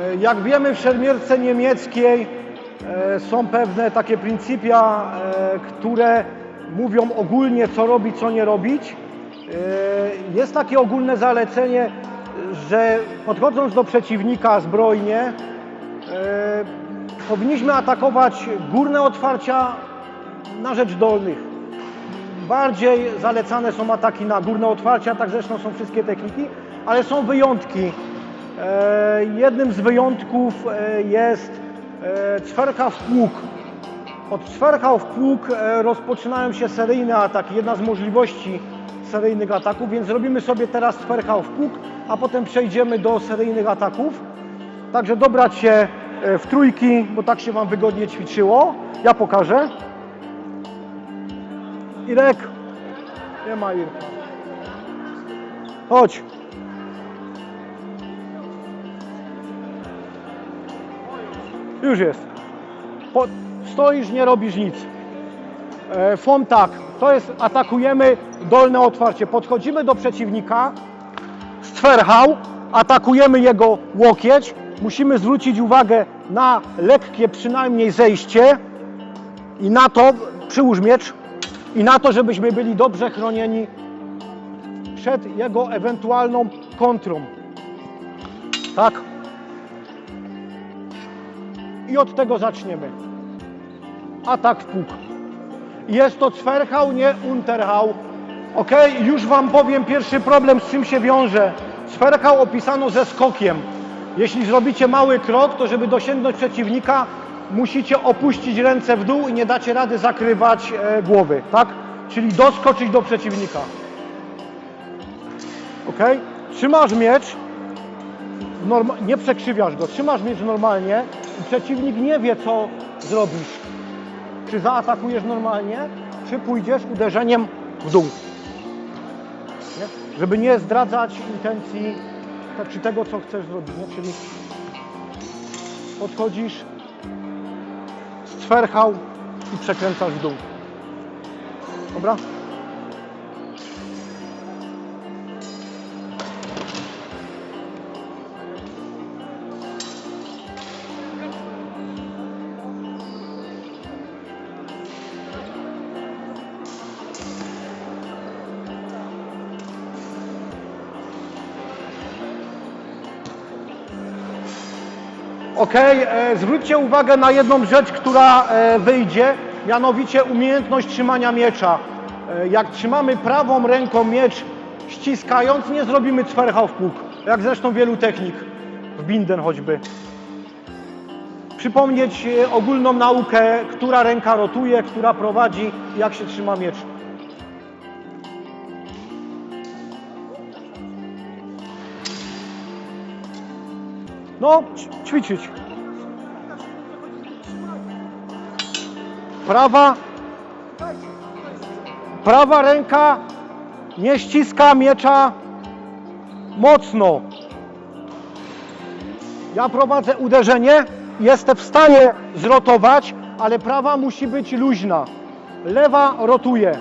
E, Jak wiemy w szermierce niemieckiej e, są pewne takie pryncypia, e, które mówią ogólnie co robić, co nie robić. Jest takie ogólne zalecenie, że podchodząc do przeciwnika zbrojnie, powinniśmy atakować górne otwarcia na rzecz dolnych. Bardziej zalecane są ataki na górne otwarcia, tak zresztą są wszystkie techniki, ale są wyjątki. E, jednym z wyjątków e, jest e, ćwerka w pług. Od ćwerka w pług rozpoczynają się seryjne ataki, jedna z możliwości seryjnych ataków, więc zrobimy sobie teraz ćwerka w pług, a potem przejdziemy do seryjnych ataków. Także dobrać się w trójki, bo tak się Wam wygodnie ćwiczyło. Ja pokażę. Irek. Nie ma Irka. Chodź. Już jest. Po, stoisz, nie robisz nic. E, fom tak, to jest atakujemy dolne otwarcie. Podchodzimy do przeciwnika, stwerchał, atakujemy jego łokieć. Musimy zwrócić uwagę na lekkie przynajmniej zejście i na to, przyłóż miecz, i na to, żebyśmy byli dobrze chronieni przed jego ewentualną kontrą. Tak? I od tego zaczniemy. Atak w pług. Jest to Zwerchał, nie Unterhał. Ok, już Wam powiem pierwszy problem, z czym się wiąże. Zwerchał opisano ze skokiem. Jeśli zrobicie mały krok, to żeby dosięgnąć przeciwnika, musicie opuścić ręce w dół i nie dacie rady zakrywać e, głowy, tak? Czyli doskoczyć do przeciwnika. Ok? Trzymasz miecz, nie przekrzywiasz go, trzymasz miecz normalnie i przeciwnik nie wie, co zrobisz. Czy zaatakujesz normalnie, czy pójdziesz uderzeniem w dół. Nie? Żeby nie zdradzać intencji czy tego, co chcesz zrobić. Nie? Czyli podchodzisz, stwerchał i przekręcasz w dół. Dobra? Ok, e, zwróćcie uwagę na jedną rzecz, która e, wyjdzie, mianowicie umiejętność trzymania miecza. E, jak trzymamy prawą ręką miecz ściskając, nie zrobimy cwerchał w pług, jak zresztą wielu technik, w binden choćby. Przypomnieć ogólną naukę, która ręka rotuje, która prowadzi, jak się trzyma miecz. No, ćwiczyć. Prawa, prawa ręka nie ściska miecza mocno. Ja prowadzę uderzenie, jestem w stanie zrotować, ale prawa musi być luźna. Lewa rotuje.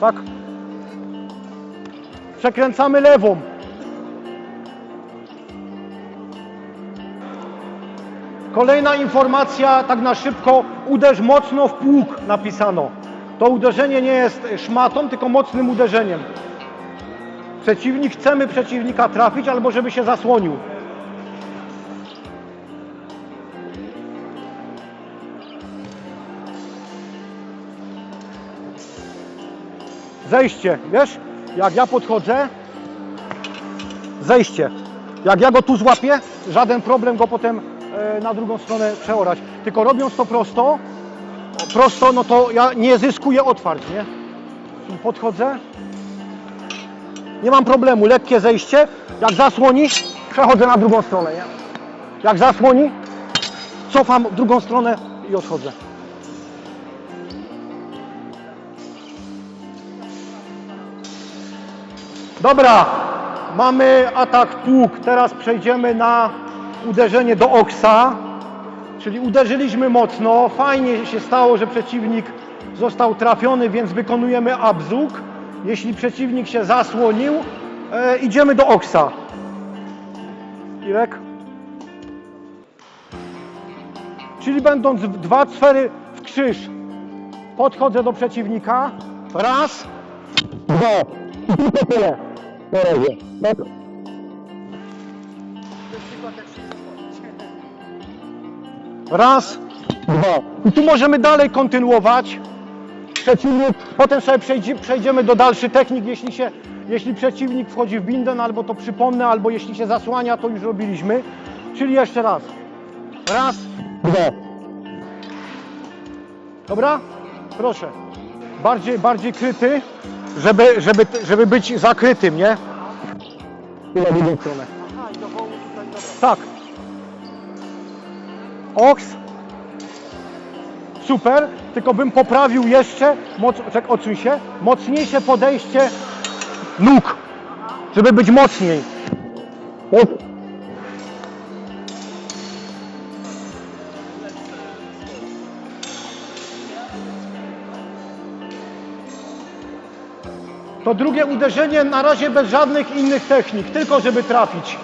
Tak. Przekręcamy lewą. Kolejna informacja, tak na szybko, uderz mocno w pług napisano. To uderzenie nie jest szmatą, tylko mocnym uderzeniem. Przeciwnik, chcemy przeciwnika trafić albo żeby się zasłonił. Zejście, wiesz? Jak ja podchodzę, zejście. Jak ja go tu złapię, żaden problem go potem na drugą stronę przeorać. Tylko robiąc to prosto, prosto, no to ja nie zyskuję otwarć, nie? Podchodzę, nie mam problemu, lekkie zejście. Jak zasłoni, przechodzę na drugą stronę, nie? Jak zasłoni, cofam w drugą stronę i odchodzę. Dobra, mamy atak pług. Teraz przejdziemy na uderzenie do oksa. Czyli uderzyliśmy mocno. Fajnie się stało, że przeciwnik został trafiony, więc wykonujemy abzuk. Jeśli przeciwnik się zasłonił, e, idziemy do oksa. Irek? Czyli będąc w dwa sfery w krzyż, podchodzę do przeciwnika. Raz, dwa. I tylko tyle. Na razie. Raz, dwa. I tu możemy dalej kontynuować. Przeciwnik, potem sobie przejdzie, przejdziemy do dalszych technik, jeśli, się, jeśli przeciwnik wchodzi w binden, albo to przypomnę, albo jeśli się zasłania, to już robiliśmy. Czyli jeszcze raz. Raz, dwa. Dobra? Proszę. Bardziej, bardziej kryty, żeby, żeby, żeby być zakrytym, nie? I na drugą stronę. Tak. Oks. Super, tylko bym poprawił jeszcze, moc, czek, odsuń się, mocniejsze podejście nóg, żeby być mocniej. To drugie uderzenie na razie bez żadnych innych technik, tylko żeby trafić.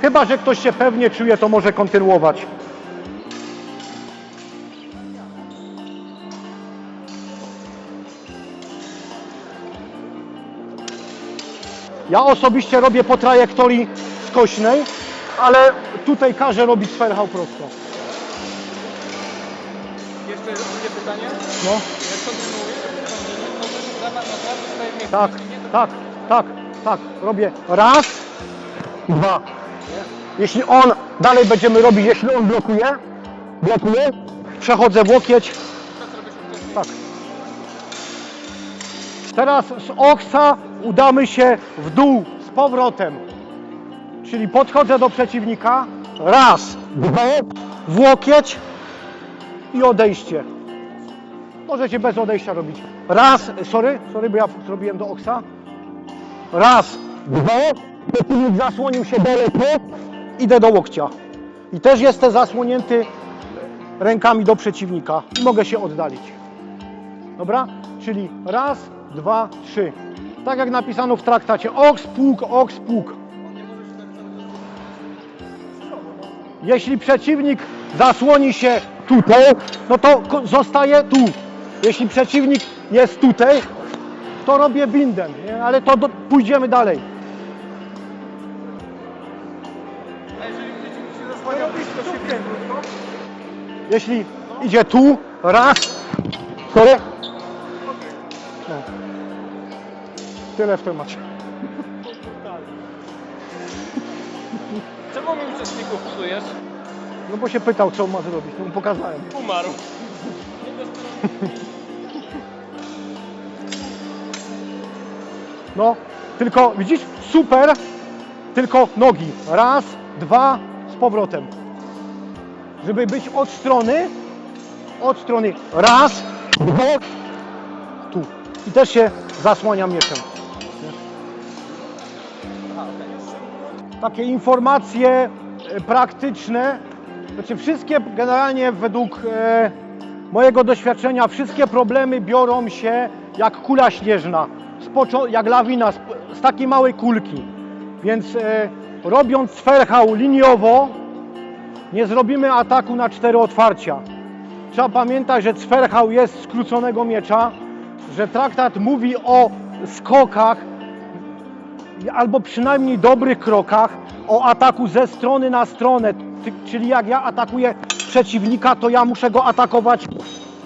Chyba, że ktoś się pewnie czuje, to może kontynuować. Ja osobiście robię po trajektorii skośnej, ale tutaj każę robić sferhał prosto. Jeszcze drugie pytanie. No, Jak to lewa noga zostaje w miejscu. tak, to tak, tak, tak. Robię raz, dwa. Jeśli on, dalej będziemy robić, jeśli on blokuje, blokuje, przechodzę w łokieć, tak. Teraz z oksa udamy się w dół z powrotem. Czyli podchodzę do przeciwnika. Raz, dwa, w łokieć i odejście. Możecie bez odejścia robić. Raz, sorry, sorry, bo ja zrobiłem do oksa. Raz, dwa, przeciwnik zasłonił się daleko, idę do łokcia. I też jestem zasłonięty rękami do przeciwnika i mogę się oddalić. Dobra? Czyli raz, dwa, trzy. Tak jak napisano w traktacie. Oks, pług, oks, pług. Jeśli przeciwnik zasłoni się tutaj, no to zostaje tu. Jeśli przeciwnik jest tutaj, to robię binden, nie? ale to do, pójdziemy dalej. Jeśli idzie tu, raz, sorry. No. Tyle w temacie. Czemu mi uczestników psujesz? No bo się pytał, co on ma zrobić, to mu pokazałem. Umarł. No, tylko widzisz, super, tylko nogi. Raz, dwa, z powrotem. Żeby być od strony, od strony. Raz, dwa. I też się zasłania mieczem. Takie informacje e, praktyczne, znaczy wszystkie generalnie według e, mojego doświadczenia, wszystkie problemy biorą się jak kula śnieżna, jak lawina, z, z takiej małej kulki. Więc e, robiąc sferhał liniowo, nie zrobimy ataku na cztery otwarcia. Trzeba pamiętać, że Cferchał jest skróconego miecza, że traktat mówi o skokach, albo przynajmniej dobrych krokach, o ataku ze strony na stronę. Czyli jak ja atakuję przeciwnika, to ja muszę go atakować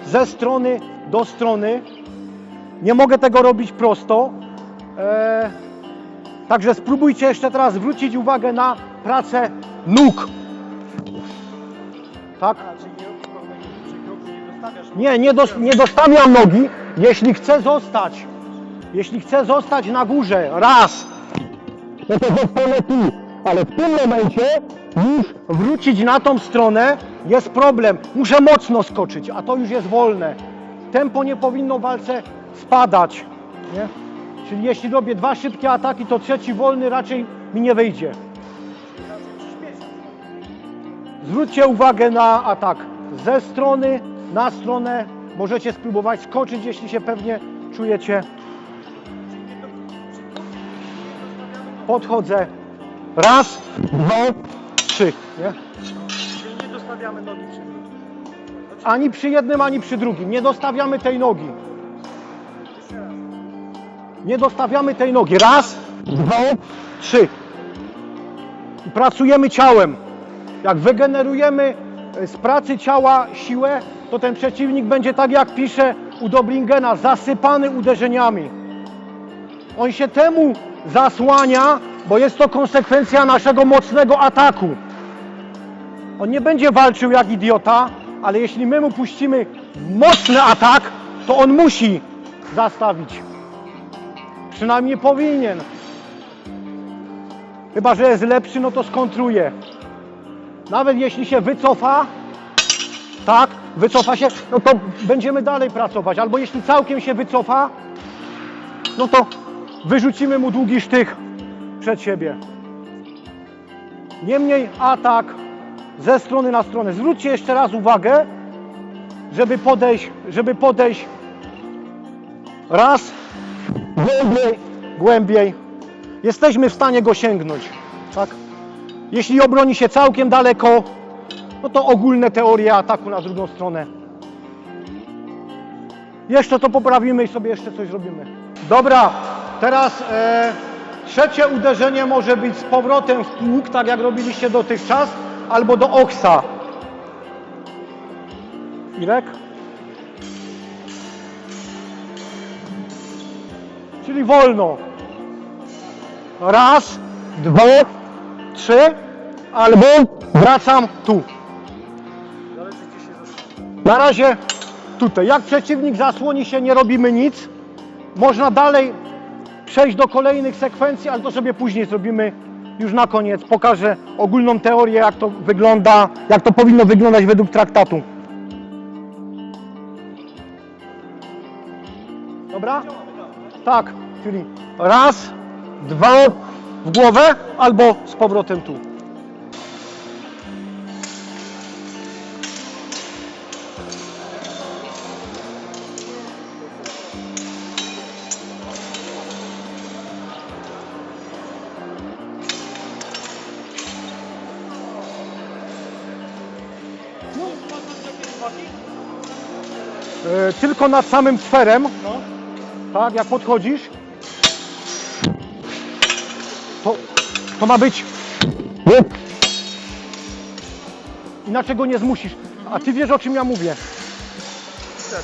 ze strony do strony. Nie mogę tego robić prosto. E, Także spróbujcie jeszcze teraz zwrócić uwagę na pracę nóg. Tak? Nie, nie, dos, nie dostawiam nogi. Jeśli chcę zostać, jeśli chcę zostać na górze, raz, no to zostanę tu. Ale w tym momencie już wrócić na tą stronę jest problem. Muszę mocno skoczyć, a to już jest wolne. Tempo nie powinno w walce spadać. Nie? Czyli jeśli robię dwa szybkie ataki, to trzeci wolny raczej mi nie wyjdzie. Zwróćcie uwagę na atak ze strony na stronę. Możecie spróbować skoczyć, jeśli się pewnie czujecie. Podchodzę. Raz, dwa, trzy, nie? Nie dostawiamy nogi przy. Ani przy jednym, ani przy drugim. Nie dostawiamy tej nogi. Nie dostawiamy tej nogi. Raz, dwa, trzy. I pracujemy ciałem. Jak wygenerujemy z pracy ciała siłę, to ten przeciwnik będzie tak jak pisze u Doblingena, zasypany uderzeniami. On się temu zasłania, bo jest to konsekwencja naszego mocnego ataku. On nie będzie walczył jak idiota, ale jeśli my mu puścimy mocny atak, to on musi zastawić. Przynajmniej powinien. Chyba, że jest lepszy, no to skontruje. Nawet jeśli się wycofa, tak, wycofa się, no to będziemy dalej pracować. Albo jeśli całkiem się wycofa, no to wyrzucimy mu długi sztych przed siebie. Niemniej atak ze strony na stronę. Zwróćcie jeszcze raz uwagę, żeby podejść, żeby podejść raz, głębiej, głębiej. Jesteśmy w stanie go sięgnąć, tak? Jeśli obroni się całkiem daleko, no to ogólne teorie ataku na drugą stronę. Jeszcze to poprawimy i sobie jeszcze coś zrobimy. Dobra, teraz e, trzecie uderzenie może być z powrotem w pług, tak jak robiliście dotychczas, albo do oksa. Irek? Czyli wolno. Raz, dwa, trzy, albo wracam tu. Na razie tutaj. Jak przeciwnik zasłoni się, nie robimy nic. Można dalej przejść do kolejnych sekwencji, ale to sobie później zrobimy już na koniec. Pokażę ogólną teorię, jak to wygląda, jak to powinno wyglądać według traktatu. Dobra? Tak, czyli raz, dwa w głowę albo z powrotem tu. E, tylko nad samym sferem, No. tak, jak podchodzisz, to, to ma być. Inaczej go nie zmusisz. A ty wiesz o czym ja mówię. Tak.